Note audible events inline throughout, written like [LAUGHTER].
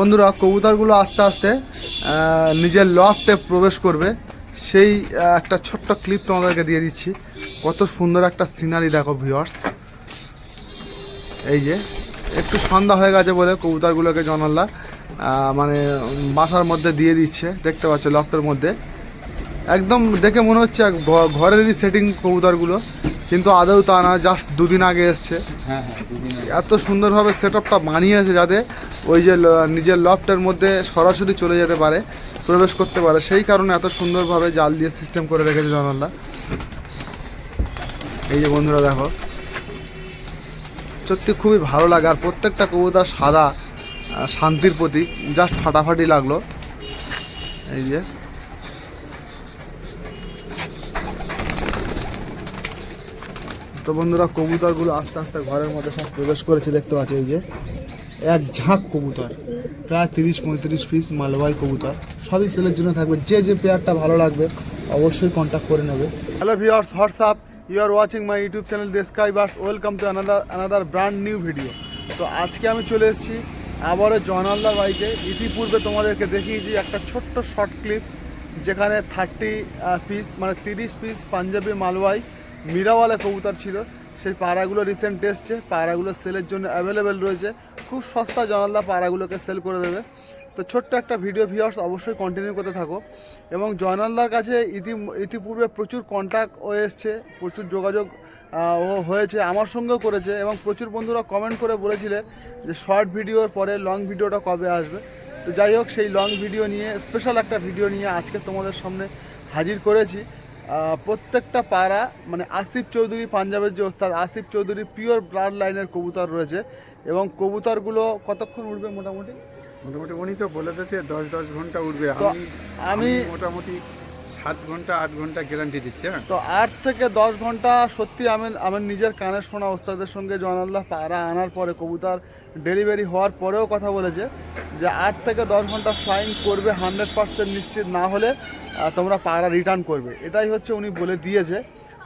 বন্ধুরা কবুতরগুলো আস্তে আস্তে নিজের লফটে প্রবেশ করবে। সেই একটা ছোট্ট ক্লিপ তোমাদেরকে দিয়ে দিচ্ছি। কত সুন্দর একটা সিনারি দেখো ভিউয়ার্স এই যে একটু সন্ধ্যা হয়ে গেছে বলে কবুতরগুলোকে জনাল্লা মানে বাসার মধ্যে দিয়ে দিচ্ছে। দেখতে পাচ্ছ লফটের মধ্যে। একদম দেখে মনে হচ্ছে ঘরেরই সেটিং কবুতরগুলো। কিন্তু আদৌ তা না জাস্ট দুদিন আগে এসছে। হ্যাঁ হ্যাঁ। এত সুন্দরভাবে সেট আপটা বানিয়েছে যাতে ওই যে নিজের লফটের মধ্যে সরাসরি চলে যেতে পারে, প্রবেশ করতে পারে। সেই কারণে এত সুন্দরভাবে জাল দিয়ে সিস্টেম করে রেখেছে জনাল্লা এই যে বন্ধুরা দেখো, সত্যি খুবই ভালো লাগে। আর প্রত্যেকটা কবুতর সাদা শান্তির প্রতীক। জাস্ট ফাটাফাটি লাগল। এই যে। তো বন্ধুরা, কবুতরগুলো আস্তে আস্তে ঘরের মধ্যে সব প্রবেশ করেছে, দেখতে পাচ্ছ এই যে। এক ঝাঁক কবুতর, প্রায় তিরিশ পঁয়ত্রিশ পিস মালবাই কবুতর। সবই সেলের জন্য থাকবে। যে যে পেয়ারটা ভালো লাগবে, অবশ্যই কন্ট্যাক্ট করে নেবে। Hello viewers what's up you are watching my YouTube channel the sky birds welcome to another another brand new video তো আজকে আমি চলে এসেছি আবারও জয়নাল্লার বাইকে। ইতিপূর্বে তোমাদেরকে দেখিয়েছি একটা ছোট্ট শর্ট ক্লিপস যেখানে থার্টি পিস মানে তিরিশ পিস পাঞ্জাবি মালওয়াই মিরাওয়ালা কবুতর ছিল। সেই পাড়াগুলো রিসেন্ট এসছে, পাড়াগুলো সেলের জন্য অ্যাভেলেবেল রয়েছে। খুব সস্তা জনালদা পাড়াগুলোকে সেল করে দেবে। তো ছোট্ট একটা ভিডিও ভিউয়ার্স অবশ্যই কন্টিনিউ করতে থাকো। এবং জয়নালদার কাছে ইতি ইতিপূর্বে প্রচুর কন্ট্যাক্ট ও এসছে, প্রচুর যোগাযোগ ও হয়েছে, আমার সঙ্গেও করেছে। এবং প্রচুর বন্ধুরা কমেন্ট করে বলেছিলে যে শর্ট ভিডিওর পরে লং ভিডিওটা কবে আসবে। তো যাই হোক, সেই লং ভিডিও নিয়ে স্পেশাল একটা ভিডিও নিয়ে আজকে তোমাদের সামনে হাজির করেছি। প্রত্যেকটা পাড়া মানে আসিফ চৌধুরী পাঞ্জাবের যে ওস্তাদ আসিফ চৌধুরী পিওর ব্লাড লাইনের কবুতর রয়েছে এবং কবুতরগুলো কতক্ষণ উঠবে মোটামুটি? মোটামুটি উনি তো বলে দিয়েছে দশ দশ ঘণ্টা উঠবে আমি মোটামুটি সাত ঘণ্টা, আট ঘণ্টা গ্যারান্টি দিচ্ছে হ্যাঁ। তো আট থেকে দশ ঘণ্টা সত্যি আমি আমার নিজের কানে শোনা ওস্তাদের সঙ্গে জয়নাল্লাহ পাড়া আনার পরে কবুতর ডেলিভারি হওয়ার পরেও কথা বলেছে যে আট থেকে দশ ঘণ্টা ফ্লাইং করবে হান্ড্রেড পার্সেন্ট নিশ্চিত না হলে তোমরা পায়রা রিটার্ন করবে। এটাই হচ্ছে উনি বলে দিয়েছে।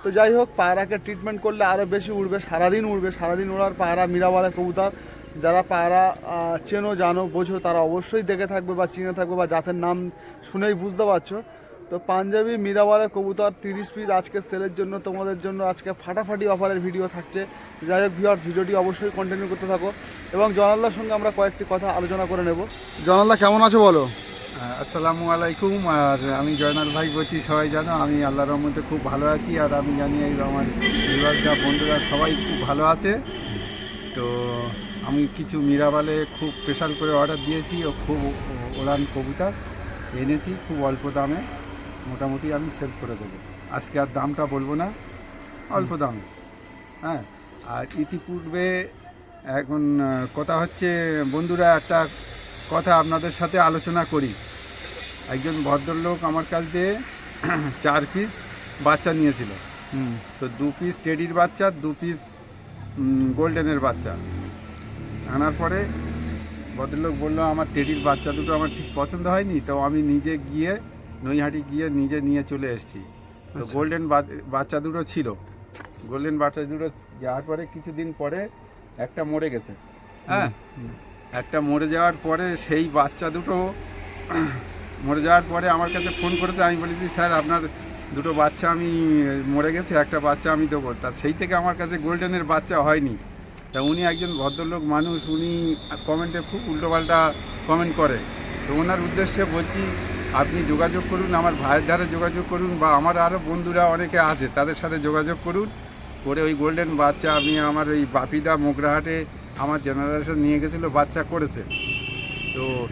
তো যাই হোক, পায়রাকে ট্রিটমেন্ট করলে আরও বেশি উঠবে সারাদিন উঠবে সারাদিন ওড়ার পায়রা মিরাওয়ালা কবুতর, যারা পায়রা চেনো, জানো, বোঝো, তারা অবশ্যই দেখে থাকবে বা চিনে থাকবে বা জাতের নাম শুনেই বুঝতে পারছ। তো পাঞ্জাবি মিরাওয়ালা কবুতর, তিরিশ পিস আজকে সেলের জন্য, তোমাদের জন্য আজকে ফাটাফাটি অফারের ভিডিও থাকছে। যাই হোক ভিওর ভিডিওটি অবশ্যই কন্টিনিউ করতে থাকো। এবং জনাল্লার সঙ্গে আমরা কয়েকটি কথা আলোচনা করে নেব। জনাল্লা কেমন আছো বলো? আসসালামু আলাইকুম। আর আমি জয়নাল ভাই বলছি, সবাই জানো, আমি আল্লাহর রহমতে খুব ভালো আছি। আর আমি জানি আমার বিভাগরা বন্ধুরা সবাই খুব ভালো আছে। তো আমি কিছু মিরাবালে খুব স্পেশাল করে অর্ডার দিয়েছি। ও খুব ওড়ান কবুতর এনেছি, খুব অল্প দামে। মোটামুটি আমি সেল করে দেবো। আজকে আর দামটা বলব না অল্প দামে। হ্যাঁ আর ইতিপূর্বে এখন কথা হচ্ছে বন্ধুরা একটা কথা আপনাদের সাথে আলোচনা করি। একজন ভদ্রলোক আমার কাছ দিয়ে [CLEARS THROAT] চার পিস বাচ্চা নিয়েছিল। তো দু পিস টেডির বাচ্চা দু পিস গোল্ডেনের বাচ্চা। আনার পরে ভদ্রলোক বলল আমার টেডির বাচ্চা দুটো আমার ঠিক পছন্দ হয়নি তো আমি নিজে গিয়ে নৈহাটি গিয়ে নিজে নিয়ে চলে এসেছি। তো আচ্ছা। গোল্ডেন বাচ্চা দুটো ছিল। গোল্ডেন বাচ্চা দুটো যাওয়ার পরে কিছুদিন পরে একটা মরে গেছে। হ্যাঁ? একটা মরে যাওয়ার পরে সেই বাচ্চা দুটো মরে যাওয়ার পরে আমার কাছে ফোন করেছে। আমি বলেছি স্যার আপনার দুটো বাচ্চা আমি মরে গেছে একটা বাচ্চা আমি দেবো। তা সেই থেকে আমার কাছে গোল্ডেনের বাচ্চা হয়নি। তা উনি একজন ভদ্রলোক মানুষ উনি কমেন্টে খুব উল্টোপাল্টা কমেন্ট করে। তো ওনার উদ্দেশ্যে বলছি আপনি যোগাযোগ করুন আমার ভাইয়ের ধারে যোগাযোগ করুন বা আমার আরও বন্ধুরা অনেকে আছে তাদের সাথে যোগাযোগ করুন। করে ওই গোল্ডেন বাচ্চা আমি আমার ওই বাপিদা মোগরাহাটে আমার জেনারেশন নিয়ে গেছিল বাচ্চা করেছে। তো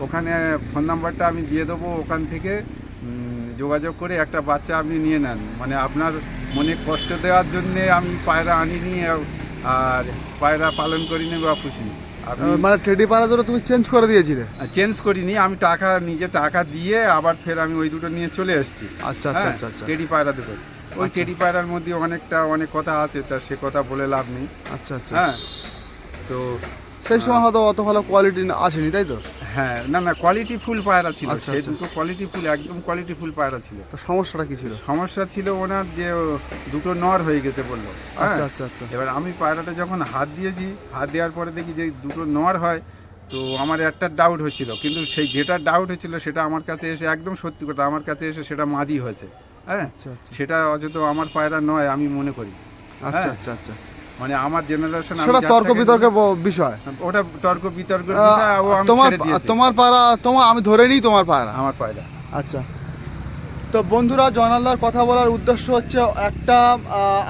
ওখানে ফোন নাম্বারটা আমি দিয়ে দেবো ওখান থেকে যোগাযোগ করে একটা বাচ্চা আপনি নিয়ে নেন। মানে আপনার মনে কষ্ট দেওয়ার জন্যে আমি পায়রা আনিনি আর পায়রা পালন করিনি বা আহ, মানে টেডি পাড়া দুটো তুমি চেঞ্জ করে দিয়েছিলে? চেঞ্জ করিনি আমি টাকা নিজে টাকা দিয়ে আবার ফের আমি ওই দুটো নিয়ে চলে এসেছি আচ্ছা আচ্ছা আচ্ছা আচ্ছা। টেডি পায়রা দুটো। ওই আচ্ছা। টেডি পায়রার মধ্যে অনেকটা অনেক কথা আছে তা সে কথা বলে লাভ নেই। আচ্ছা আচ্ছা। হ্যাঁ তো সেই সময় হয়তো অত ভালো কোয়ালিটি আসেনি তাই তো? হ্যাঁ না না কোয়ালিটি ফুল পায়রা ছিল। আচ্ছা, সে আচ্ছা। দুটো কোয়ালিটি ফুল একদম কোয়ালিটি ফুল পায়রা ছিল। তো সমস্যাটা কি ছিল? সমস্যা ছিল ওনার যে দুটো নর হয়ে গেছে বলল। হ্যাঁ? আচ্ছা আচ্ছা আচ্ছা। এবার আমি পায়রাটা যখন হাত দিয়েছি হাত দেওয়ার পরে দেখি যে দুটো নর হয় তো আমার একটা ডাউট হচ্ছিল। কিন্তু সেই যেটা ডাউট হচ্ছিল সেটা আমার কাছে এসে একদম সত্যি কথা আমার কাছে এসে সেটা মাদি হয়েছে। হ্যাঁ? আচ্ছা আচ্ছা। সেটা অযথ আমার পায়রা নয় আমি মনে করি। আচ্ছা হ্যাঁ। আচ্ছা আচ্ছা। মানে আমার জেনারেশন সেটা তর্ক বিতর্কের বিষয়। ওটা তর্ক বিতর্কের বিষয় ও আমি তোমার তোমার পায়রা তোমার আমি ধরে নিই তোমার পায়রা আমার পায়রা আচ্ছা। তো বন্ধুরা জয়নাল্লার কথা বলার উদ্দেশ্য হচ্ছে একটা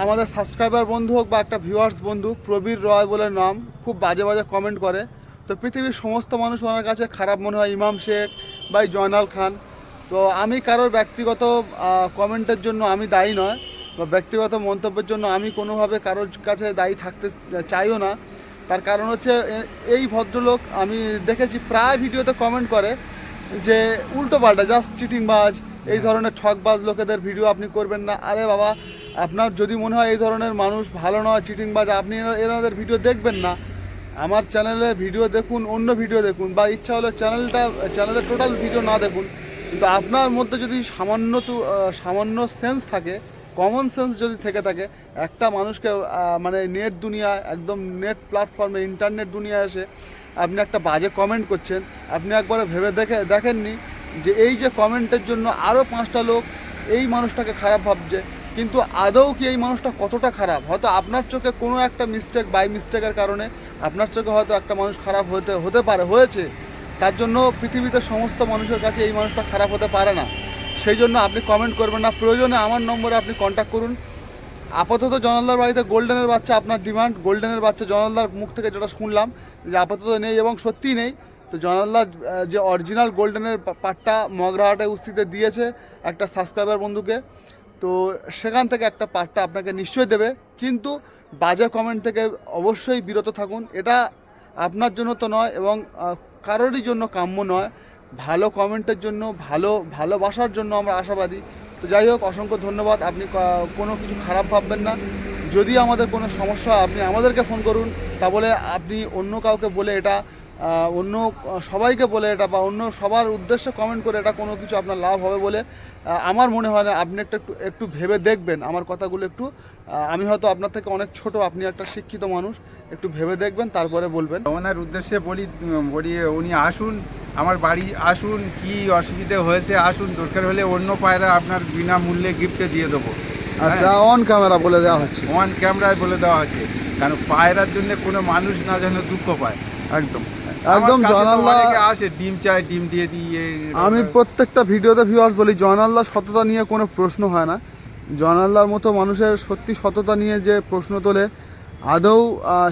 আমাদের সাবস্ক্রাইবার বন্ধু হোক বা একটা ভিউয়ার্স বন্ধু প্রবীর রয় বলে নাম খুব বাজে বাজে কমেন্ট করে। তো পৃথিবীর সমস্ত মানুষ ওনার কাছে খারাপ মনে হয় ইমাম শেখ বা জয়নাল খান। তো আমি কারোর ব্যক্তিগত কমেন্টের জন্য আমি দায়ী নয়। বা ব্যক্তিগত মন্তব্যের জন্য আমি কোনোভাবে কারোর কাছে দায়ী থাকতে চাইও না। তার কারণ হচ্ছে এই ভদ্রলোক আমি দেখেছি প্রায় ভিডিওতে কমেন্ট করে যে, উল্টো পাল্টা জাস্ট চিটিংবাজ এই ধরনের ঠকবাজ লোকেদের ভিডিও আপনি করবেন না। আরে বাবা, আপনার যদি মনে হয় এই ধরনের মানুষ ভালো নয় চিটিংবাজ আপনি এনাদের ভিডিও দেখবেন না। আমার চ্যানেলে ভিডিও দেখুন, অন্য ভিডিও দেখুন, বা ইচ্ছা হলে চ্যানেলটা চ্যানেলে টোটাল ভিডিও না দেখুন। কিন্তু আপনার মধ্যে যদি সামান্য তো সামান্য সেন্স থাকে কমন সেন্স যদি থেকে থাকে, একটা মানুষকে মানে নেট দুনিয়া, একদম নেট প্ল্যাটফর্মে ইন্টারনেট দুনিয়া এসে আপনি একটা বাজে কমেন্ট করছেন, আপনি একবারে ভেবে দেখে, দেখেননি যে এই যে কমেন্টের জন্য আরও পাঁচটা লোক এই মানুষটাকে খারাপ ভাবছে, কিন্তু আদৌ কি এই মানুষটা কতটা খারাপ? হয়তো আপনার চোখে কোনো একটা মিস্টেক বাই মিস্টেকের কারণে আপনার চোখে হয়তো একটা মানুষ খারাপ হতে হতে পারে, হয়েছে। তার জন্য পৃথিবীতে সমস্ত মানুষের কাছে এই মানুষটা খারাপ হতে পারে না। সেই জন্য আপনি কমেন্ট করবেন না। প্রয়োজনে আমার নম্বরে আপনি কন্ট্যাক্ট করুন। আপাতত জনালদার বাড়িতে গোল্ডেনের বাচ্চা আপনার ডিমান্ড গোল্ডেনের বাচ্চা জনালদার মুখ থেকে যেটা শুনলাম যে আপাতত নেই এবং সত্যিই নেই। তো জনালদা আহ, যে অরিজিনাল গোল্ডেনের পাটটা মগরাহাটে উস্তিতে দিয়েছে একটা সাবস্ক্রাইবার বন্ধুকে তো সেখান থেকে একটা পাটটা আপনাকে নিশ্চয়ই দেবে। কিন্তু বাজে কমেন্ট থেকে অবশ্যই বিরত থাকুন। এটা আপনার জন্য তো নয় এবং কারোরই জন্য কাম্য নয়। ভালো কমেন্টের জন্য, ভালো, ভালোবাসার জন্য আমরা আশাবাদী। তো যাই হোক, অসংখ্য ধন্যবাদ। আপনি কোনো কিছু খারাপ ভাববেন না। যদি আমাদের কোনো সমস্যা, আপনি আমাদেরকে ফোন করুন, তা বলে আপনি অন্য কাউকে বলে এটা অন্য সবাইকে বলে এটা বা অন্য সবার উদ্দেশ্যে কমেন্ট করে এটা কোনো কিছু আপনার লাভ হবে বলে আমার মনে হয় না। আপনি একটা, একটু একটু ভেবে দেখবেন। আমার কথাগুলো একটু আমি হয়তো আপনার থেকে অনেক ছোট, আপনি একটা শিক্ষিত মানুষ, একটু ভেবে দেখবেন, তারপরে বলবেন। ওনার উদ্দেশ্যে বলি বলি, উনি আসুন, আমার বাড়ি আসুন, কি অসুবিধে হয়েছে আসুন, দরকার হলে অন্য পায়রা আপনার বিনামূল্যে গিফটে দিয়ে দেবো। আচ্ছা অন ক্যামেরা বলে দেওয়া হচ্ছে। ওয়ান ক্যামেরায় বলে দেওয়া হচ্ছে। কারণ পায়রার জন্য কোনো মানুষ না যেন দুঃখ পায়। একদম। একদম কাছে জয়নাল্লাহ আসে ডিম চায় ডিম দিয়ে দিয়ে আমি প্রত্যেকটা ভিডিওতে ভিউয়ার্স বলি জয়নাল্লাহ সততা নিয়ে কোনো প্রশ্ন হয় না। জয়নাল্লাহর মতো মানুষের সত্যি সততা নিয়ে যে প্রশ্ন তোলে আদৌ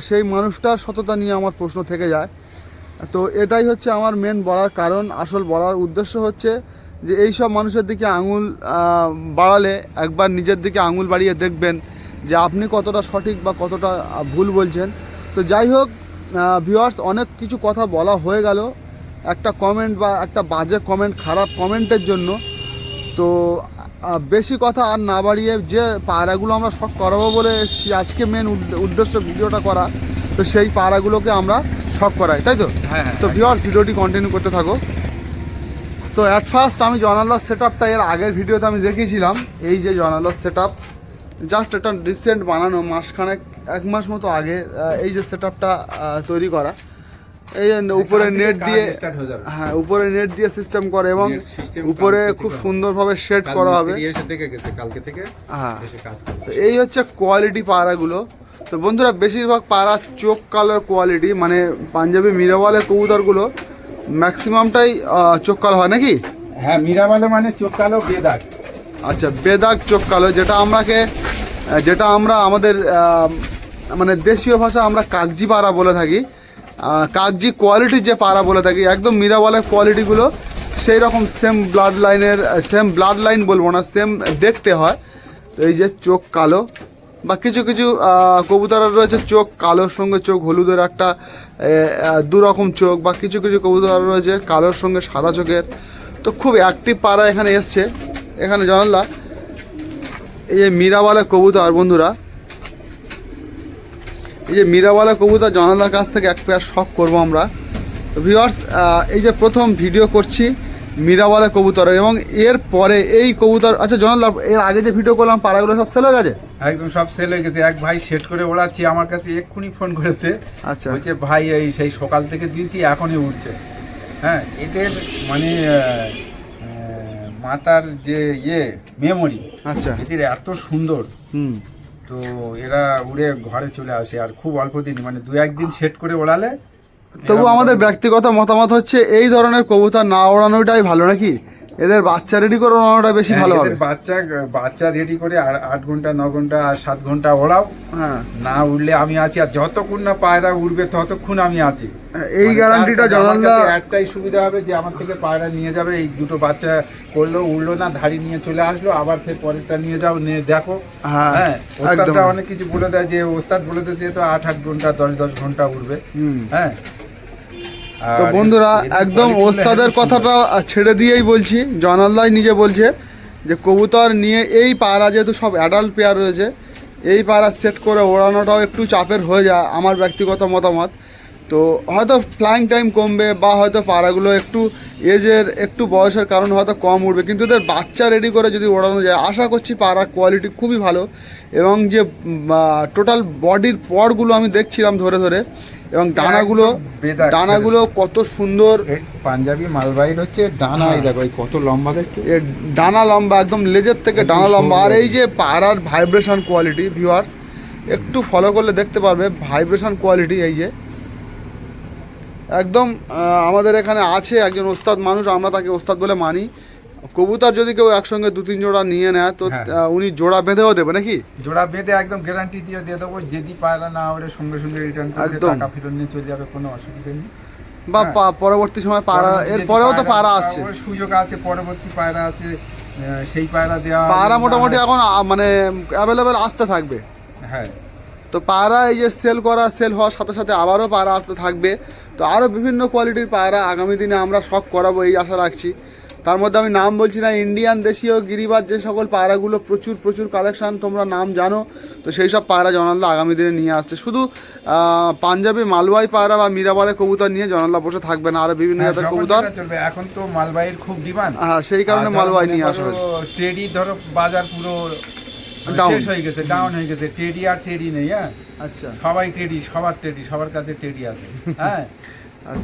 সেই মানুষটার সততা নিয়ে আমার প্রশ্ন থেকে যায়। তো এটাই হচ্ছে আমার মেন বলার কারণ। আসল বলার উদ্দেশ্য হচ্ছে যে এই সব মানুষের দিকে আঙুল বাড়ালে একবার নিজের দিকে আঙুল বাড়িয়ে দেখবেন যে আপনি কতটা সঠিক বা কতটা ভুল বলছেন। তো যাই হোক ভিউয়ার্স অনেক কিছু কথা বলা হয়ে গেল। একটা কমেন্ট বা একটা বাজে কমেন্ট খারাপ কমেন্টের জন্য। তো বেশি কথা আর না বাড়িয়ে যে পায়রাগুলো আমরা শখ করাবো বলে এসেছি আজকে মেন উদ্দেশ্য ভিডিওটা করা তো সেই পায়রাগুলোকে আমরা শখ করাই তাই তো? হ্যাঁ হ্যাঁ তো ভিওর ভিডিওটি কন্টিনিউ করতে থাকো। তো অ্যাট ফার্স্ট আমি জনালার সেট আপটা এর আগের ভিডিওতে আমি দেখিয়েছিলাম এই যে জনালার সেট আপ জাস্ট এটা রিসেন্ট বানানো মাসখানেক এক মাস মতো আগে এই যে সেট আপটা তৈরি করা। এই উপরে নেট দিয়ে হয়ে উপরে নেট দিয়ে সিস্টেম করে এবং উপরে খুব সুন্দরভাবে শেড করা হবে। হ্যাঁ। তো এই হচ্ছে কোয়ালিটি পায়রাগুলো তো বন্ধুরা বেশিরভাগ পায়রা চোখ কালার কোয়ালিটি মানে পাঞ্জাবি মিরাওয়ালের কবুতরগুলো। ম্যাক্সিমামটাই চোখ কালো হয় নাকি? হ্যাঁ মীরাবালে মানে চোখ কালো বেদাগ। আচ্ছা বেদাগ চোখ কালো যেটা আমরাকে যেটা আমরা আমাদের মানে দেশীয় ভাষা আমরা কাগজি পাড়া বলে থাকি। কাগজি কোয়ালিটির যে পাড়া বলে থাকি একদম মিরাওয়ালের কোয়ালিটিগুলো সেই রকম সেম ব্লাড লাইনের সেম ব্লাড লাইন বলব না সেম দেখতে হয়। তো এই যে চোখ কালো বা কিছু কিছু আহ, কবুতরের রয়েছে চোখ কালোর সঙ্গে চোখ হলুদের একটা এ, আহ, দু রকম চোখ বা কিছু কিছু কবুতর রয়েছে কালোর সঙ্গে সাদা চোখের। তো খুব অ্যাক্টিভ পাড়া এখানে এসছে। এখানে জানাল্লা এই যে মীরাওয়ালা কবুতর বন্ধুরা এই যে মীরাওয়ালা কবুতর জানালার কাছ থেকে এক পেয়ার শখ করব আমরা। তো ভিউয়ার্স এই যে প্রথম ভিডিও করছি মীরাওয়ালা কবুতরের এবং এর পরে এই কবুতর আচ্ছা জনাল্লা এর আগে যে ভিডিও করলাম পাড়াগুলো সব সেল গেছে? একদম সব সেল হয়ে গেছে। এক ভাই সেট করে ওড়াচ্ছি আমার কাছে এক্ষুনি ফোন করেছে। আচ্ছা। বলছে ভাই এই সেই সকাল থেকে দিয়েছি এখনই উঠছে। হ্যাঁ এদের মানে মাথার যে ইয়ে মেমোরি আচ্ছা। এদের এত সুন্দর। হুম। তো এরা উড়ে ঘরে চলে আসে আর খুব অল্প দিন মানে দু একদিন সেট করে ওড়ালে তবু আমাদের ব্যক্তিগত মতামত হচ্ছে এই ধরনের কবুতর না ওড়ানোটাই ভালো নাকি? এদের বাচ্চা রেডি করে ওড়ানোটা বেশি হ্যাঁ, ভালো হবে। বাচ্চা বাচ্চা রেডি করে আর আট ঘণ্টা ন ঘণ্টা আর সাত ঘণ্টা ওড়াও। হ্যাঁ। না উঠলে আমি আছি আর যতক্ষণ না পায়রা উঠবে ততক্ষণ আমি আছি। এই মানে গ্যারান্টিটা কাছে জানালা একটাই সুবিধা হবে যে আমার থেকে পায়রা নিয়ে যাবে এই দুটো বাচ্চা করল উঠল না ধাড়ি নিয়ে চলে আসলো আবার ফের পরেরটা নিয়ে যাও নিয়ে দেখো। হ্যাঁ হ্যাঁ অনেক কিছু বলে দেয় যে ওস্তাদ বলে দেয় যে তো আট আট ঘণ্টা দশ দশ ঘণ্টা উঠবে হ্যাঁ তো বন্ধুরা একদম ওস্তাদের কথাটা ছেড়ে দিয়েই বলছি। জনাল্লাই নিজে বলছে যে কবুতর নিয়ে এই পাড়া যেহেতু সব অ্যাডাল্ট পেয়ার রয়েছে এই পায়রা সেট করে ওড়ানোটাও একটু চাপের হয়ে যায় আমার ব্যক্তিগত মতামত। তো হয়তো ফ্লাইং টাইম কমবে বা হয়তো পাড়াগুলো একটু এজের একটু বয়সের কারণে হয়তো কম উঠবে কিন্তু এদের বাচ্চা রেডি করে যদি ওড়ানো যায় আশা করছি পাড়ার কোয়ালিটি খুবই ভালো এবং যে টোটাল বডির পরগুলো আমি দেখছিলাম ধরে ধরে এবং ডানাগুলো ডানাগুলো কত সুন্দর। পাঞ্জাবি মালবাহীর হচ্ছে ডানা এই দেখো কত লম্বা দেখছ এর ডানা লম্বা একদম লেজের থেকে ডানা লম্বা। আর এই যে পাড়ার ভাইব্রেশন কোয়ালিটি ভিউয়ার্স একটু ফলো করলে দেখতে পারবে ভাইব্রেশন কোয়ালিটি এই যে। একদম আমাদের এখানে আছে একজন ওস্তাদ মানুষ আমরা তাকে ওস্তাদ বলে মানি। কবুতর যদি কেউ একসঙ্গে দু তিন জোড়া নিয়ে নেয় তো হ্যাঁ। উনি জোড়া বেঁধেও দেবে নাকি? জোড়া বেঁধে একদম গ্যারান্টি দিয়ে দিয়ে দেবো যদি পায়রা না ওরে সঙ্গে সঙ্গে রিটার্ন করে। টাকা ফেরত নিয়ে চলে যাবে কোনো অসুবিধা নেই। বা হ্যাঁ। পরবর্তী সময় পরবর্তী এর পরেও তো পায়রা- আসছে। সুযোগ আছে পরবর্তী পায়রা আছে সেই পায়রা দেওয়া পাড়া মোটামুটি এখন মানে অ্যাভেলেবেল আসতে থাকবে। হ্যাঁ। তো পায়রা এই যে সেল করা সেল হওয়ার সাথে সাথে আবারও পায়রা আসতে থাকবে। তো আরও বিভিন্ন কোয়ালিটির পায়রা আগামী দিনে আমরা শখ করাবো এই আশা রাখছি। তার মধ্যে আমি নাম বলছি না ইন্ডিয়ান দেশীয় গিরিবাজ যে সকল পায়রাগুলো প্রচুর প্রচুর কালেকশন তোমরা নাম জানো। তো সেই সব পায়রা জনাল্লা আগামী দিনে নিয়ে আসছে। শুধু পাঞ্জাবি মালওয়াই পায়রা বা মীরাবারে কবুতর নিয়ে জনাল্লা বসে থাকবে না আরও বিভিন্ন হ্যাঁ, জাতের কবুতর। চলবে এখন তো মালবাহীর খুব ডিমান্ড হ্যাঁ সেই কারণে মালওয়াই নিয়ে আসা হয়েছে। ট্রেডি ধরো বাজার পুরো মানে Down. শেষ হয়ে গেছে ডাউন হয়ে গেছে। টেডি আর টেডি নেই হ্যাঁ? আচ্ছা। সবাই টেডি সবার টেডি সবার কাছে টেডি আছে। [LAUGHS] হ্যাঁ?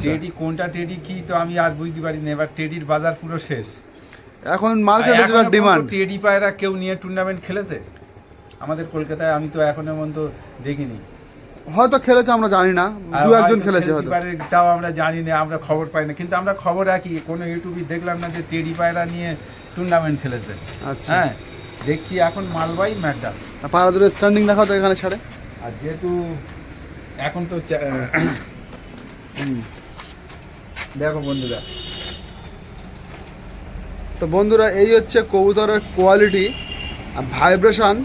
টেডি কোনটা টেডি কি তো আমি আর বুঝতে পারি না এবার টেডির বাজার পুরো শেষ। এখন মার্কেটে যেটা ডিমান্ড টেডি পায়রা কেউ নিয়ে টুর্নামেন্ট খেলেছে? আমাদের কলকাতায় আমি তো এখনও পর্যন্ত দেখিনি। হয়তো খেলেছে আমরা জানি না। দু একজন খেলেছে হয়তো। তাও আমরা জানি না আমরা খবর পাই না। কিন্তু আমরা খবর রাখি কোনো ইউটিউবে দেখলাম না যে টেডি পায়রা নিয়ে টুর্নামেন্ট খেলেছে। আচ্ছা। হ্যাঁ দেখছি এখন মালবাই ম্যাডাস পায়রা দুটো স্ট্যান্ডিং দেখাও তো এখানে ছাড়ে। আর যেহেতু এখন তো দেখো বন্ধুরা। তো বন্ধুরা এই হচ্ছে কবুতরের কোয়ালিটি আর ভাইব্রেশন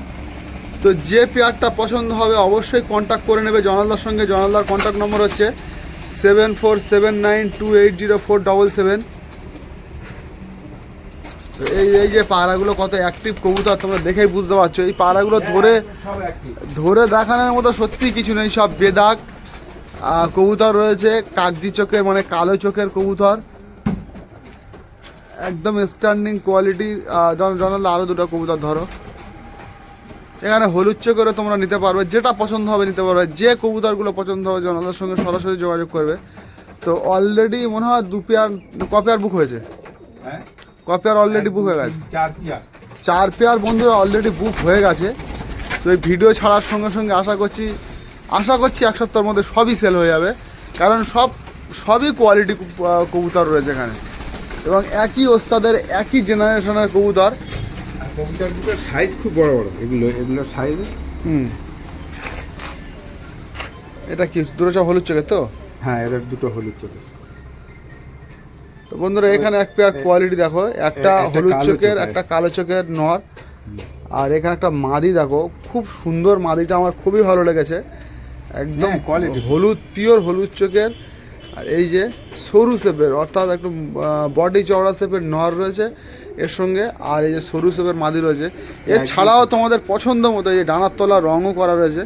তো যে পেয়ারটা পছন্দ হবে অবশ্যই কন্ট্যাক্ট করে নেবে জনালদার সঙ্গে। জনালদার কন্ট্যাক্ট নম্বর হচ্ছে seven four seven nine two eight zero four double seven এই এই যে পাড়াগুলো কত অ্যাক্টিভ কবুতর তোমরা দেখেই বুঝতে পারছ। এই পাড়াগুলো ধরে ধরে দেখানোর মতো সত্যি কিছু নেই সব বেদাগ। আহ, কবুতর রয়েছে কাগজি চোখের মানে কালো চোখের কবুতর। একদম স্ট্যান্ডিং কোয়ালিটি জনাল আরও দুটো কবুতর ধরো। এখানে হলুদ চোখেরও তোমরা নিতে পারবে যেটা পছন্দ হবে নিতে পারবে। যে কবুতরগুলো পছন্দ হবে জনালের সঙ্গে সরাসরি যোগাযোগ করবে। তো অলরেডি মনে হয় দু পেয়ার কপিয়ার বুক হয়েছে? হ্যাঁ? কপেয়ার অলরেডি বুক হয়ে গেছে? চার চার পেয়ার বন্ধুরা অলরেডি বুক হয়ে গেছে। তো এই ভিডিও ছাড়ার সঙ্গে সঙ্গে আশা করছি আশা করছি এক সপ্তাহের মধ্যে সবই সেল হয়ে যাবে। কারণ সব সবই কোয়ালিটি কবুতর রয়েছে এখানে। এবং একই ওস্তাদের একই জেনারেশনের কবুতর। কবুতর দুটো সাইজ খুব বড় বড়। এগুলো এগুলো সাইজ হুম। এটা কি দুটো সব হলুদ চোখের তো? হ্যাঁ এদের দুটো হলুদ চোখের। তো বন্ধুরা এখানে এক পেয়ার কোয়ালিটি দেখো। একটা হলুদ চোখের। একটা কালো চোখের নর। আর এখানে একটা মাদি দেখো। খুব সুন্দর মাদিটা আমার খুবই ভালো লেগেছে। একদম হ্যাঁ, quality। হলুদ পিওর হলুদ চোখের। আর এই যে সরু সেপের অর্থাৎ একটু বডি চওড়া সেপের নর রয়েছে এর সঙ্গে আর এই যে সরু শেপের মাদি রয়েছে। এছাড়াও তোমাদের পছন্দ মতো এই যে ডানার তলা রঙও করা রয়েছে।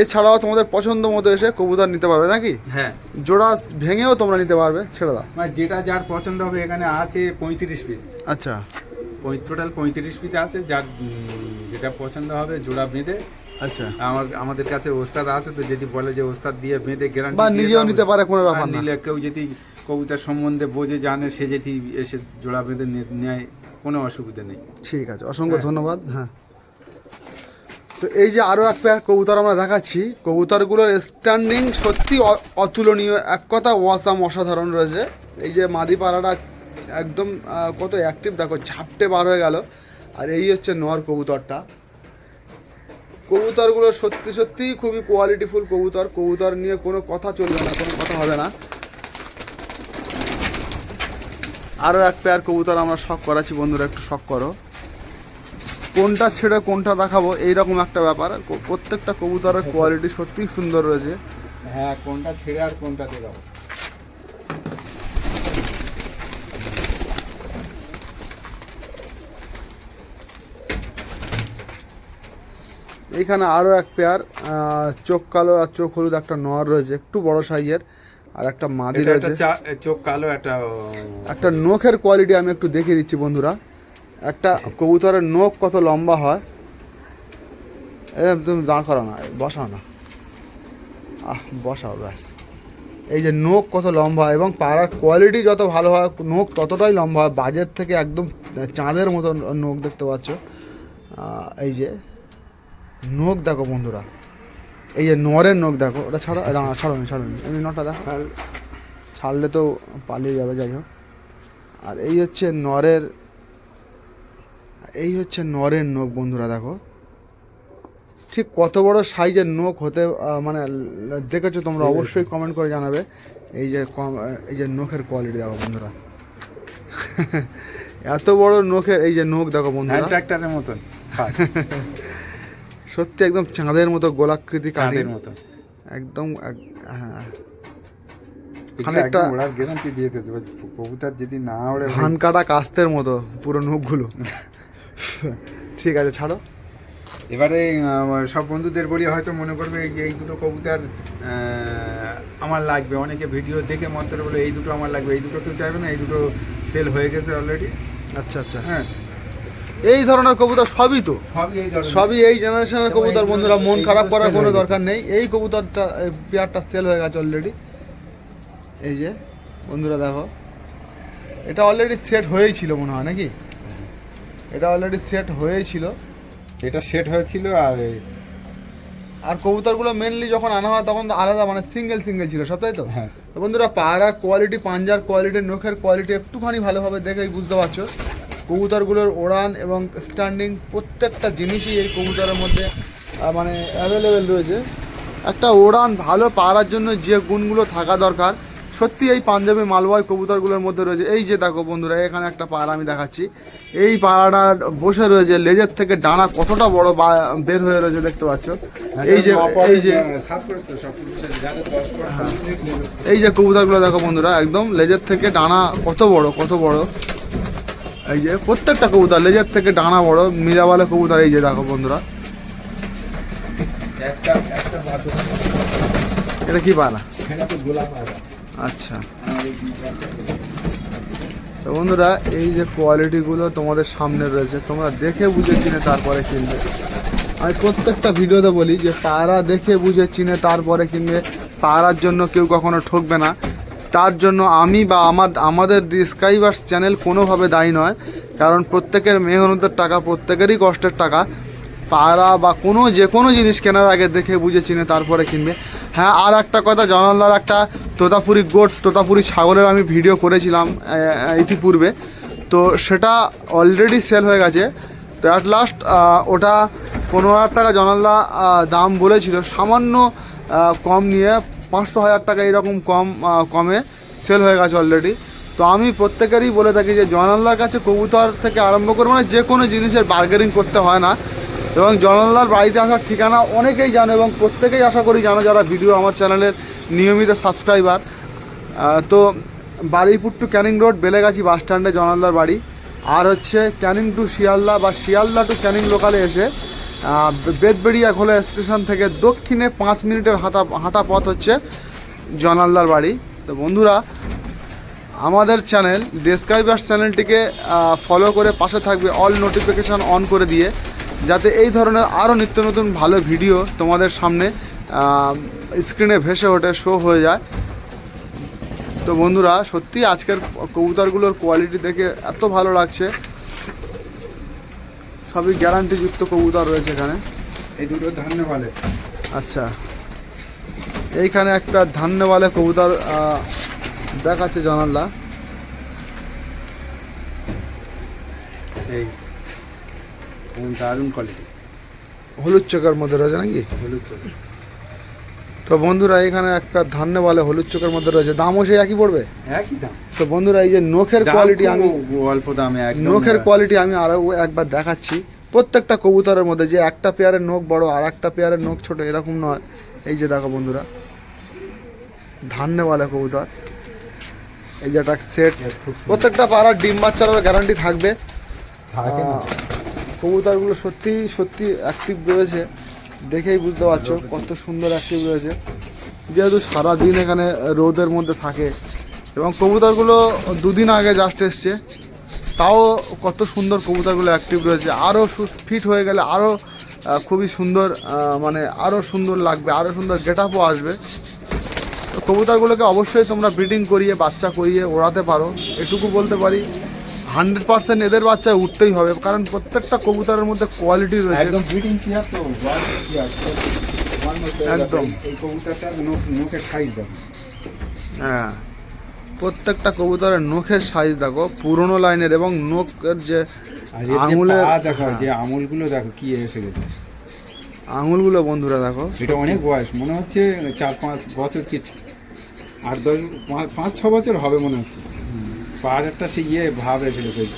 এছাড়াও তোমাদের পছন্দ মতো এসে কবুতর নিতে পারবে নাকি? হ্যাঁ। জোড়া ভেঙেও তোমরা নিতে পারবে ছেড়ে দাও। মানে যেটা যার পছন্দ হবে এখানে আছে পঁয়ত্রিশ পিস আচ্ছা। টোটাল পঁয়ত্রিশ পিস আছে যার যেটা পছন্দ হবে জোড়া বেঁধে আচ্ছা। আমার আমাদের কাছে ওস্তাদ আছে তো যদি বলে যে ওস্তাদ দিয়ে বেঁধে গ্যারান্টি বা নিজেও নিতে পারে কোনো ব্যাপার না। নিলে কেউ যদি কবিতার সম্বন্ধে বোঝে জানে সে যদি এসে জোড়া বেঁধে নেয় কোনো অসুবিধা নেই। ঠিক আছে অসংখ্য হ্যাঁ। ধন্যবাদ হ্যাঁ। তো এই যে আরও এক পেয়ার কবুতর আমরা দেখাচ্ছি কবুতরগুলোর স্ট্যান্ডিং সত্যি অতুলনীয়। এক কথা ওয়াসাম অসাধারণ রয়েছে। এই যে মাদি পাড়াটা একদম কত অ্যাক্টিভ দেখো ঝাপটে বার হয়ে গেল। আর এই হচ্ছে নর কবুতরটা। কবুতরগুলো সত্যি সত্যি খুবই কোয়ালিটিফুল কবুতর। কবুতর নিয়ে কোনো কথা চলবে না, কোনো কথা হবে না। আরও এক পেয়ার কবুতর আমরা শখ করাচ্ছি, বন্ধুরা একটু শখ করো। কোনটা ছেড়ে কোনটা দেখাবো, এইরকম একটা ব্যাপার। প্রত্যেকটা কবুতরের কোয়ালিটি সত্যিই সুন্দর রয়েছে। হ্যাঁ কোনটা ছেড়ে আর কোনটা দেখাবো? এইখানে আরও এক পেয়ার চোখ কালো আর চোখ হলুদ একটা নর রয়েছে একটু বড় সাইজের আর একটা মাদি রয়েছে। চোখ কালো একটা একটা নখের কোয়ালিটি আমি একটু দেখিয়ে দিচ্ছি বন্ধুরা। একটা কবুতরের নখ কত লম্বা হয় তুমি দাঁড় করো না বসাও না। আহ বসাও ব্যাস। এই যে নখ কত লম্বা হয় এবং পাড়ার কোয়ালিটি যত ভালো হয় নখ ততটাই লম্বা হয় বাজের থেকে একদম চাঁদের মতো নখ দেখতে পাচ্ছ। এই যে নখ দেখো বন্ধুরা। এই যে নরের নখ দেখো ওটা ছাড়ো দাঁড়া ছাড়ো ছাড়ো এমনি নটা দেখো ছাড়- ছাড়লে তো পালিয়ে যাবে যাই হোক। আর এই হচ্ছে নরের এই হচ্ছে নরের নখ বন্ধুরা দেখো। ঠিক কত বড় সাইজের নখ হতে মানে দেখেছ তোমরা অবশ্যই কমেন্ট করে জানাবে। এই যে কম- এই যে নখের কোয়ালিটি দেখো বন্ধুরা। এত বড় নখের এই যে নখ দেখো বন্ধুরা। ট্রাক্টরের মতন। [LAUGHS] সত্যি একদম চাঁদের মতো গোলাকৃতি কাঠের মতো। একদম হ্যাঁ। খানিকটা- ওড়ার গ্যারান্টি দিয়ে দিতে। কবুতর যদি না ওড়ে ধান কাটা কাস্তের মতো পুরো নখগুলো। ঠিক আছে ছাড়ো। এবারে সব বন্ধুদের বলি হয়তো মনে করবে যে এই দুটো কবুতর আমার লাগবে। অনেকে ভিডিও দেখে মন্ত্র বলে এই দুটো আমার লাগবে এই দুটো কেউ চাইবে না এই দুটো সেল হয়ে গেছে অলরেডি আচ্ছা আচ্ছা। হ্যাঁ। এই ধরনের কবুতর সবই তো। সবই এই জেনারেশনের কবুতর বন্ধুরা মন খারাপ করার কোনো দরকার নেই। এই কবুতরটা পেয়ারটা সেল হয়ে গেছে অলরেডি এই যে বন্ধুরা দেখো। এটা অলরেডি সেট হয়েই ছিল মনে হয় নাকি? এটা অলরেডি সেট হয়েই ছিল এটা সেট হয়েছিল আর আর কবুতরগুলো মেনলি যখন আনা হয় তখন আলাদা মানে সিঙ্গেল সিঙ্গেল ছিল সব তাই তো? হ্যাঁ। বন্ধুরা পায়রার কোয়ালিটি পাঞ্জার কোয়ালিটি নখের কোয়ালিটি একটুখানি ভালোভাবে দেখেই বুঝতে পারছ। কবুতরগুলোর ওড়ান এবং স্ট্যান্ডিং প্রত্যেকটা জিনিসই এই কবুতরের মধ্যে মানে অ্যাভেলেবেল রয়েছে। একটা ওড়ান ভালো পাড়ার জন্য যে গুণগুলো থাকা দরকার সত্যি এই পাঞ্জাবি মালবাই কবুতরগুলোর মধ্যে রয়েছে। এই যে দেখো বন্ধুরা এখানে একটা পাড়া আমি দেখাচ্ছি। এই পাড়াটা বসে রয়েছে লেজের থেকে ডানা কতটা বড় বা- বের হয়ে রয়েছে দেখতে পাচ্ছ। এই যে এই যে দশ পনেরো এই যে কবুতরগুলো দেখো বন্ধুরা একদম লেজের থেকে ডানা কত বড় কত বড়। এই যে প্রত্যেকটা কবুতর লেজের থেকে ডানা বড় মিরাবালে কবুতর এই যে দেখো বন্ধুরা। এটা কি আছে আচ্ছা। তো বন্ধুরা এই যে কোয়ালিটিগুলো তোমাদের সামনে রয়েছে তোমরা দেখে বুঝে চিনে তারপরে কিনবে। আমি প্রত্যেকটা ভিডিওতে বলি যে পায়রা দেখে বুঝে চিনে তারপরে কিনবে। পায়রার জন্য কেউ কখনো ঠকবে না। তার জন্য আমি বা আমার, আমাদের স্কাইবার্স চ্যানেল কোনোভাবে দায়ী নয়। কারণ প্রত্যেকের মেহনতের টাকা, প্রত্যেকেরই কষ্টের টাকা। পাড়া বা কোনো, যে কোনো জিনিস কেনার আগে দেখে বুঝে চিনে তারপরে কিনবে। হ্যাঁ আর একটা কথা জনালদার একটা তোতাপুরি গোট, তোতাপুরি ছাগলের আমি ভিডিও করেছিলাম ইতিপূর্বে। তো সেটা অলরেডি সেল হয়ে গেছে। তো অ্যাট লাস্ট ওটা পনেরো হাজার টাকা জনালদা দাম বলেছিল। সামান্য কম নিয়ে পাঁচশো হাজার টাকা এরকম কম কমে সেল হয়ে গেছে অলরেডি তো আমি প্রত্যেকেরই বলে থাকি যে জনালদার কাছে কবুতর থেকে আরম্ভ করে মানে যে কোনো জিনিসের বার্গেনিং করতে হয় না। এবং জনালদার বাড়িতে আসার ঠিকানা অনেকেই জানো এবং প্রত্যেকেই আশা করি জানো যারা ভিডিও আমার চ্যানেলের নিয়মিত সাবস্ক্রাইবার তো Baruipur to Canning road, Belegachhi bus স্ট্যান্ডে জনালদার বাড়ি। আর হচ্ছে ক্যানিং টু শিয়ালদা বা শিয়ালদা টু ক্যানিং লোকালে এসে বেদবেড়িয়া খোলা স্টেশন থেকে দক্ষিণে পাঁচ মিনিটের হাঁটা হাঁটা পথ হচ্ছে জনালদার বাড়ি। তো বন্ধুরা, আমাদের চ্যানেল দেশকাইবাস চ্যানেলটিকে ফলো করে পাশে থাকবে অল নোটিফিকেশান অন করে দিয়ে, যাতে এই ধরনের আরও নিত্য নতুন ভালো ভিডিও তোমাদের সামনে স্ক্রিনে ভেসে ওঠে শো হয়ে যায়। তো বন্ধুরা সত্যি আজকের কবুতরগুলোর কোয়ালিটি দেখে এত ভালো লাগছে। সবই গ্যারান্টিযুক্ত কবুতর রয়েছে এখানে। এই দুটো ধান্যবালে। আচ্ছা। এইখানে একটা ধান্যবালে কবুতর দেখাচ্ছে জানাল্লা। এই দারুণ কোয়ালিটি হলুদ চোখের মধ্যে রয়েছে নাকি? হলুদ চোখ তো বন্ধুরা এখানে একটা ধান্য বলে হলুদ চোখের মধ্যে রয়েছে। দামও সেই একই পড়বে? একই দাম। তো বন্ধুরা এই যে নখের কোয়ালিটি আমি অল্প দামে নখের কোয়ালিটি আমি আরও একবার দেখাচ্ছি। প্রত্যেকটা কবুতরের মধ্যে যে একটা পেয়ারের নখ বড় আর একটা পেয়ারের নখ ছোট এরকম নয়। এই যে দেখো বন্ধুরা ধান্যওয়ালা কবুতর। এই যে একটা সেট প্রত্যেকটা পাড়ার ডিম বাচ্চার গ্যারান্টি থাকবে। কবুতরগুলো সত্যি সত্যি অ্যাক্টিভ রয়েছে। দেখেই বুঝতে পারছ কত সুন্দর অ্যাক্টিভ রয়েছে। যেহেতু সারাদিন এখানে রোদের মধ্যে থাকে এবং কবুতরগুলো দুদিন আগে জাস্ট এসছে, তাও কত সুন্দর কবুতরগুলো অ্যাক্টিভ রয়েছে। আরও ফিট হয়ে গেলে আরও খুবই সুন্দর মানে আরও সুন্দর লাগবে আরও সুন্দর গেট আপও আসবে। তো কবুতরগুলোকে অবশ্যই তোমরা ব্রিডিং করিয়ে, বাচ্চা করিয়ে ওড়াতে পারো। এটুকু বলতে পারি হান্ড্রেড পার্সেন্ট এদের বাচ্চা উঠতেই হবে কারণ প্রত্যেকটা কবুতরের মধ্যে কোয়ালিটি রয়েছে। একদম ব্রিডিং চেয়ার তো একদম। এই কবুতরটা মুখের সাইজ দেখো। হ্যাঁ প্রত্যেকটা কবুতরের নখের সাইজ দেখো পুরনো লাইনের এবং নখের যে আঙুলের দেখো হ্যাঁ, যে আমুলগুলো দেখো কি এসে গেছে। আঙুলগুলো বন্ধুরা দেখো। এটা অনেক বয়স মনে হচ্ছে চার পাঁচ বছর কি আট দশ পাঁচ ছ বছর হবে মনে হচ্ছে। পাহাড় একটা সে ইয়ে ভাব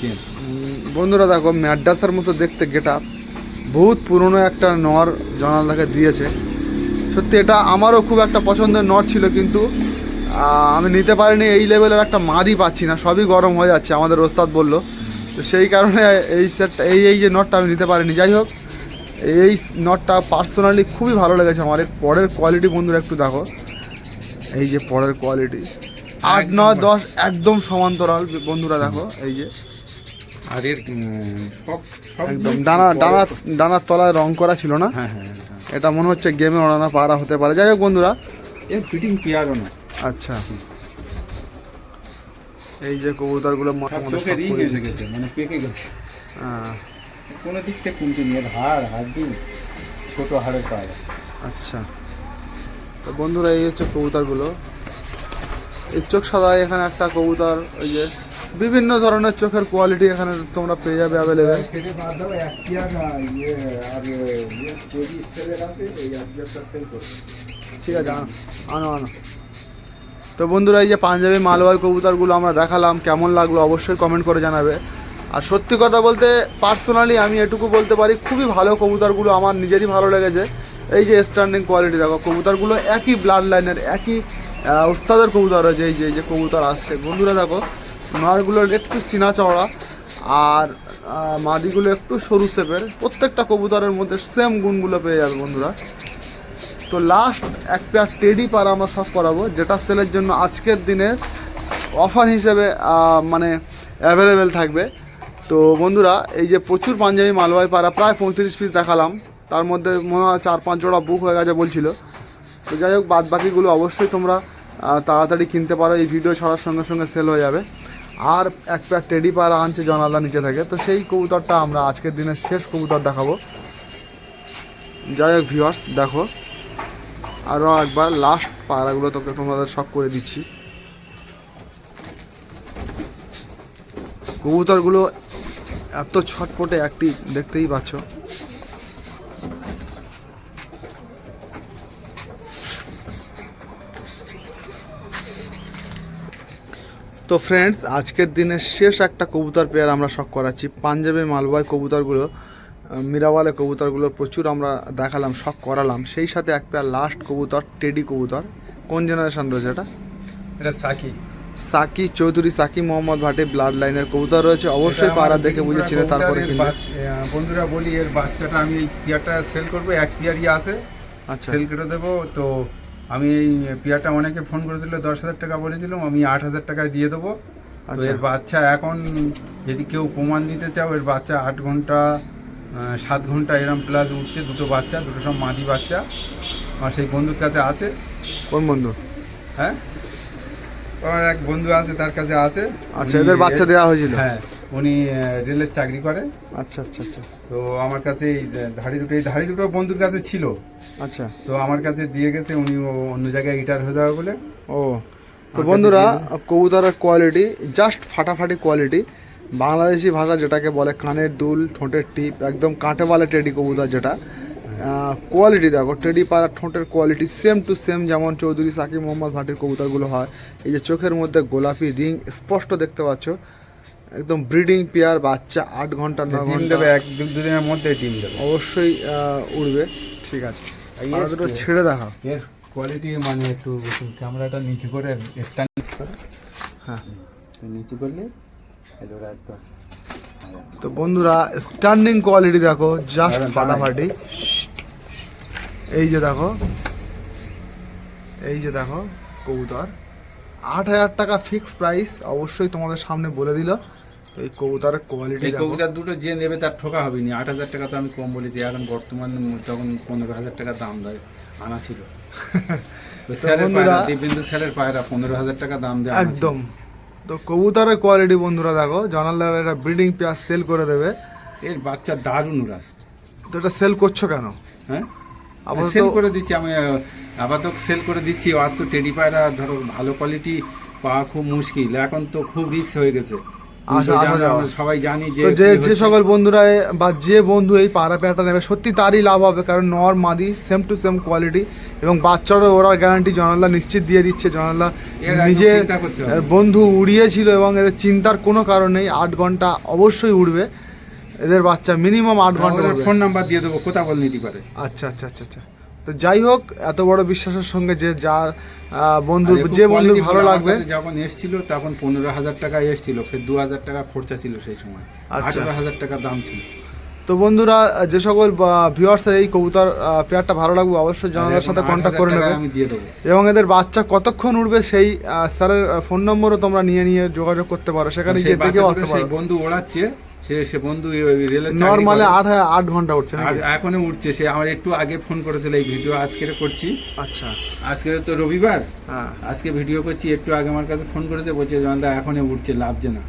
চেন বন্ধুরা দেখো ম্যাডাসের মতো দেখতে গেট বহুত পুরনো একটা নর জনালদাকে দিয়েছে। সত্যি এটা আমারও খুব একটা পছন্দের নর ছিল, কিন্তু আমি নিতে পারিনি, এই লেভেলের একটা মাদি পাচ্ছি না, সবই গরম হয়ে যাচ্ছে, আমাদের ওস্তাদ বলল। তো সেই কারণে এই সেটটা এই এই যে নটটা আমি নিতে পারিনি। যাই হোক, এই নটটা পার্সোনালি খুবই ভালো লেগেছে আমার। পরের কোয়ালিটি বন্ধুরা একটু দেখো। এই যে পরের কোয়ালিটি আট নয় দশ একদম সমান্তরাল বন্ধুরা দেখো এই যে। আর এর সব একদম ডানা ডানা ডানার তলায় রং করা ছিল না। হ্যাঁ হ্যাঁ হ্যাঁ। এটা মনে হচ্ছে গেমে ওড়ানো পারা হতে পারে। যাই হোক বন্ধুরা। এর ফিটিং পেয়ারও না আচ্ছা। এই যে কবুতরগুলো সব মোটামুটি চোখে সব রিং করে এসে দিয়েছে। গেছে মানে পেকে গেছে। হ্যাঁ, কোনো দিক থেকে হাড় ছোট হাড়ের আচ্ছা। তো বন্ধুরা এই হচ্ছে কবুতরগুলো। এই চোখ সাদা এখানে একটা কবুতর, ওই যে বিভিন্ন ধরনের চোখের কোয়ালিটি এখানে তোমরা পেয়ে যাবে অ্যাভেলেবেল ঠিক আছে, আনো আনো তো বন্ধুরা, এই যে পাঞ্জাবি মালওয়াই কবুতরগুলো আমরা দেখালাম, কেমন লাগল অবশ্যই কমেন্ট করে জানাবে। আর সত্যি কথা বলতে পার্সোনালি আমি এটুকু বলতে পারি, খুবই ভালো কবুতরগুলো আমার নিজেরই ভালো লেগেছে। এই যে স্ট্যান্ডিং কোয়ালিটি দেখো, কবুতরগুলো একই ব্লাড লাইনের একই উস্তাদের কবুতর রয়েছে এই যে এই যে কবুতর আসছে। বন্ধুরা দেখো নয়ারগুলোর একটু সিনা চওড়া আর মাদিগুলো একটু সরু সেপের প্রত্যেকটা কবুতরের মধ্যে সেম গুণগুলো পেয়ে যাবে বন্ধুরা। তো লাস্ট এক পেয়ার টেডি পার আমরা সব করাবো যেটা সেলের জন্য আজকের দিনে অফার হিসেবে মানে অ্যাভেলেবেল থাকবে। তো বন্ধুরা, এই যে প্রচুর পাঞ্জাবি মালবাই পাড়া, প্রায় পঁয়ত্রিশ পিস দেখালাম। তার মধ্যে মনে হয় চার পাঁচ জোড়া বুক হয়ে গেছে বলছিল। তো যাই হোক বাদ বাকিগুলো অবশ্যই তোমরা তাড়াতাড়ি কিনতে পারো। এই ভিডিও ছাড়ার সঙ্গে সঙ্গে সেল হয়ে যাবে। আর এক পেয়ার টেডি পাড়া আনছে জনাদা নিচে থেকে। তো সেই কবুতরটা আমরা আজকের দিনের শেষ কবুতর দেখাবো। যাই হোক ভিউয়ার্স দেখো। আরও একবার লাস্ট পায়রাগুলো তোকে তোমাদের সব করে দিচ্ছি। কবুতরগুলো এত ছটপটে একটি দেখতেই পাচ্ছ। তো ফ্রেন্ডস আজকের দিনের শেষ একটা কবুতর পেয়ার আমরা শখ করাচ্ছি। পাঞ্জাবি মালবাই কবুতরগুলো মিরাওয়ালে কবুতরগুলো প্রচুর আমরা দেখালাম শখ করালাম। সেই সাথে এক পেয়ার লাস্ট কবুতর টেডি কবুতর। কোন জেনারেশন রয়েছে এটা? এটা সাকি। সাকি চৌধুরী সাকি মোহাম্মদ ভাটে ব্লাড লাইনের কবুতর রয়েছে। অবশ্যই পাড়া দেখে বুঝেছিল কবুতরের তারপরে বন্ধুরা বলি এর বাচ্চাটা আমি এই পিয়ারটা সেল করব এক পিয়ারই আছে। আচ্ছা। সেল করে দেবো তো আমি এই পিয়ারটা অনেকে ফোন করেছিল দশ হাজার টাকা বলেছিলাম আমি আট হাজার টাকায় দিয়ে দেবো। তো আচ্ছা। এর বাচ্চা এখন যদি কেউ প্রমাণ নিতে চাও এর বাচ্চা আট ঘণ্টা সাত ঘণ্টা এরম প্লাস উঠছে দুটো বাচ্চা দুটো সব মাদি বাচ্চা আমার সেই বন্ধুর কাছে আছে। কোন বন্ধু? হ্যাঁ? আমার এক বন্ধু আছে তার কাছে আছে। আচ্ছা এদের বাচ্চা দেওয়া হয়েছিল? হ্যাঁ। উনি রেলের চাকরি করে আচ্ছা আচ্ছা আচ্ছা। তো আমার কাছে এই ধাড়ি দুটো এই ধাড়ি দুটো বন্ধুর কাছে ছিল। আচ্ছা। তো আমার কাছে দিয়ে গেছে উনি অন্য জায়গায় রিটায়ার হয়ে যাবে বলে। ও তো বন্ধুরা কবুতরের কোয়ালিটি জাস্ট ফাটাফাটি কোয়ালিটি বাংলাদেশি ভাষা যেটাকে বলে কানের দুল ঠোঁটের টিপ একদম কাঁটে বলে টেডি কবুতর যেটা। কোয়ালিটি দেখো টেডি পাড়ার ঠোঁটের কোয়ালিটি সেম টু সেম যেমন চৌধুরী সাকিব মোহাম্মদ ভাটির কবুতরগুলো হয়। এই যে চোখের মধ্যে গোলাপি রিং স্পষ্ট দেখতে পাচ্ছ। একদম ব্রিডিং পেয়ার বাচ্চা আট ঘণ্টা ন ডিম দেবে এক দুদিনের মধ্যে ডিম দেবে। অবশ্যই উড়বে। ঠিক আছে। আর দুটো ছেড়ে দেখা এর কোয়ালিটি মানে একটু ক্যামেরাটা নিচু করে করে। হ্যাঁ। নিচু করলে একটা তো বন্ধুরা স্ট্যান্ডিং কোয়ালিটি দেখো জাস্ট ফাটাফাটি। এই যে দেখো এই যে দেখো কবুতর। আট হাজার টাকা ফিক্স প্রাইস অবশ্যই তোমাদের সামনে বলে দিল। এই কবুতরের কোয়ালিটি এই কবুতর দুটো যে নেবে তার ঠকা হবে না আট হাজার টাকা তো আমি কম বলেছি। এখন বর্তমান তখন পনেরো হাজার টাকা দাম দেয় আনা ছিল। [LAUGHS] স্যারের পায়রা স্যারের পায়রা পনেরো হাজার টাকা দাম দেয় একদম। তো কবুতরের কোয়ালিটি বন্ধুরা দেখো জনালদার এটা ব্রিডিং পেয়ার সেল করে দেবে। এর বাচ্চা দারুণ ওরা। তো এটা সেল করছ কেন? হ্যাঁ? আপাতত- সেল করে দিচ্ছি আমি আপাতত সেল করে দিচ্ছি। আর তো টেডি পায়রা ধরো ভালো কোয়ালিটি পাওয়া খুব মুশকিল। এখন তো খুব রিস্ক হয়ে গেছে। জানো, যাওয়া। আমরা সবাই জানি যে যে। সকল বন্ধুরা বা যে বন্ধু এই পাড়া পেয়ারটা নেবে সত্যি তারই লাভ হবে কারণ নর মাদি সেম টু সেম কোয়ালিটি এবং বাচ্চারও ওরা গ্যারান্টি জনাল্লা নিশ্চিত দিয়ে দিচ্ছে। জনাল্লা নিজের বন্ধু উড়িয়েছিল এবং এদের চিন্তার কোনো কারণ নেই আট ঘণ্টা অবশ্যই উড়বে। এদের বাচ্চা মিনিমাম আট ঘণ্টা ফোন নাম্বার দিয়ে দেবো কোথা বল নিতে পারে। আচ্ছা আচ্ছা আচ্ছা আচ্ছা। তো যাই হোক এত বড় বিশ্বাসের সঙ্গে যে যার বন্ধু যে বন্ধু ভালো লাগবে। যখন এসেছিল তখন পনেরো হাজার টাকা এসেছিল ফের দু হাজার টাকা খরচা ছিল সেই সময়। আচ্ছা। আঠারো হাজার টাকা দাম ছিল। তো বন্ধুরা যে সকল ভিউয়ার্সের এই কবুতর পেয়ারটা ভালো লাগবে অবশ্যই আর সাথে কন্ট্যাক্ট করে নেবে। আমি দিয়ে দেবো। এবং এদের বাচ্চা কতক্ষণ উঠবে সেই স্যারের ফোন নম্বরও তোমরা নিয়ে নিয়ে যোগাযোগ করতে পারো। সেখানে গিয়ে দেখেও আসতে পারো। বন্ধু ওড়াচ্ছে সে সে বন্ধু নর্মালে আট আট ঘণ্টা উঠছে আর নাকি? এখনও উঠছে সে আমার একটু আগে ফোন করেছিল এই ভিডিও আজকে করছি। আচ্ছা। আজকে তো রবিবার। হ্যাঁ। আজকে ভিডিও করছি একটু আগে আমার কাছে ফোন করেছে বলছে জয়ন্দা এখনই উঠছে লাভছে না।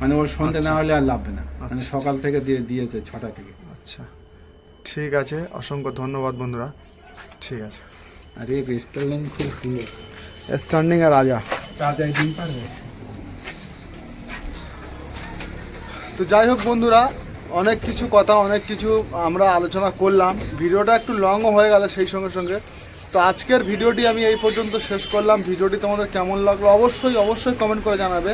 মানে ওর সন্ধ্যে না হলে আর লাভবে না। মানে আচ্ছা, সকাল থেকে দিয়ে দিয়েছে ছটা থেকে। আচ্ছা। ঠিক আছে অসংখ্য ধন্যবাদ বন্ধুরা। ঠিক আছে। আর রেস্টুরেন্ট খুব সুন্দর। স্ট্যান্ডিং আর রাজা। তাজা ডিম পারবে তো যাই হোক বন্ধুরা, অনেক কিছু কথা, অনেক কিছু আমরা আলোচনা করলাম। ভিডিওটা একটু লংও হয়ে গেল সেই সঙ্গে সঙ্গে। তো আজকের ভিডিওটি আমি এই পর্যন্ত শেষ করলাম। ভিডিওটি তোমাদের কেমন লাগল অবশ্যই অবশ্যই কমেন্ট করে জানাবে।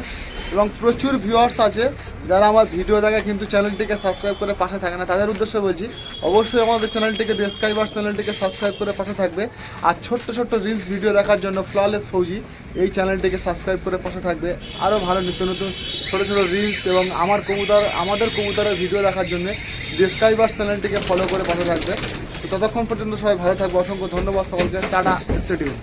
এবং প্রচুর ভিউয়ার্স আছে, যারা আমার ভিডিও দেখে কিন্তু চ্যানেলটিকে সাবস্ক্রাইব করে পাশে থাকে না, তাদের উদ্দেশ্যে বলছি, অবশ্যই আমাদের চ্যানেলটিকে ডেসক্রাইবার চ্যানেলটিকে সাবস্ক্রাইব করে পাশে থাকবে। আর ছোট্ট ছোট্ট রিলস ভিডিও দেখার জন্য ফ্ললেস ফৌজি এই চ্যানেলটিকে সাবস্ক্রাইব করে পাশে থাকবে। আরও ভালো নিত্য নতুন ছোটো ছোটো রিলস এবং আমার কবুতর, আমাদের কবুতরের ভিডিও দেখার জন্য ডেসক্রাইবার চ্যানেলটিকে ফলো করে পাশে থাকবে। ততক্ষণ পর্যন্ত সবাই ভালো থাকব অসংখ্য ধন্যবাদ সকলকে। Tata stadium